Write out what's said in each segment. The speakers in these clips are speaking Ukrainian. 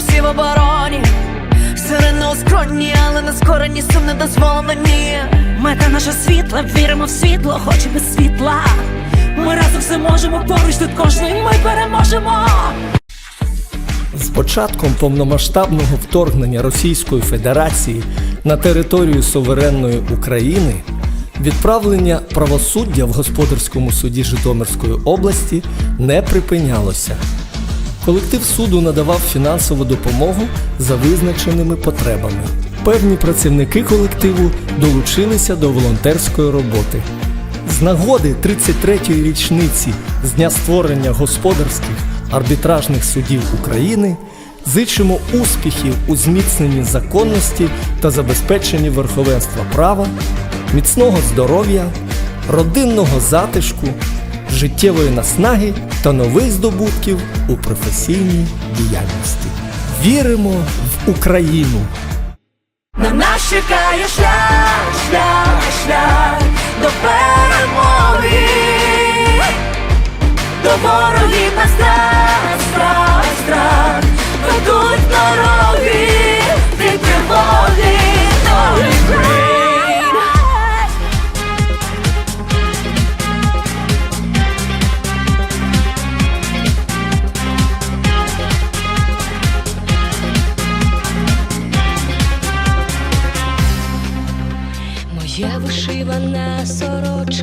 всі в обороні. Сирени у скроні, але на скорені сум не дозволені. Мета наша світла, віримо в світло, хоч без світла. Ми разом все можемо, поруч тут кожний ми переможемо. З початком повномасштабного вторгнення Російської Федерації на територію суверенної України відправлення правосуддя в господарському суді Житомирської області не припинялося. Колектив суду надавав фінансову допомогу за визначеними потребами. Певні працівники колективу долучилися до волонтерської роботи. З нагоди 33-ї річниці з дня створення господарських арбітражних судів України зичимо успіхів у зміцненні законності та забезпеченні верховенства права, міцного здоров'я, родинного затишку, життєвої наснаги та нових здобутків у професійній діяльності. Віримо в Україну! На нас чекає шлях, шлях, шлях до перемоги, до ворогів на страх,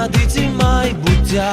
традицій майбуття.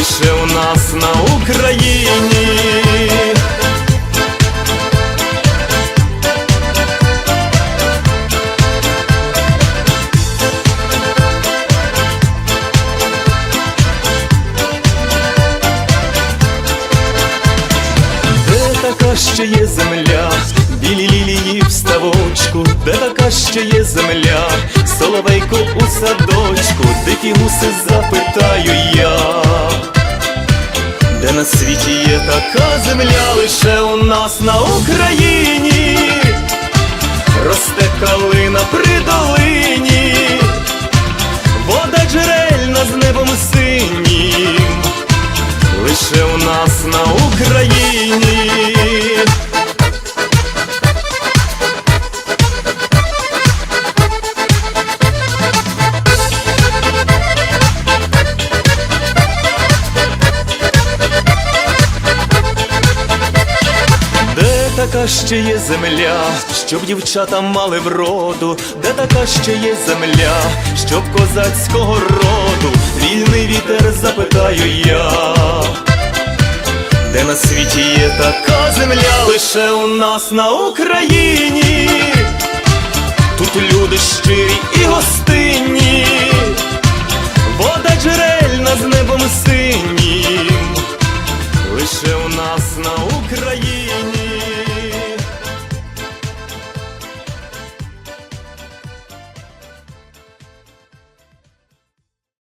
лише у нас на Україні. Така ще є земля, білі лілії в ставочку, де така ще є земля, соловейко у садочку, дикі гуси запитаю я, на світі є така земля, лише у нас на Україні, росте калина при долині, вода джерельна з небом синім лише у нас на Україні. Така ще є земля, щоб дівчата мали вроду, де така ще є земля, щоб козацького роду, вільний вітер запитаю я, де на світі є така земля, лише у нас на Україні, тут люди щирі і гостинні, вода джерельна з небом синім, лише у нас на Україні.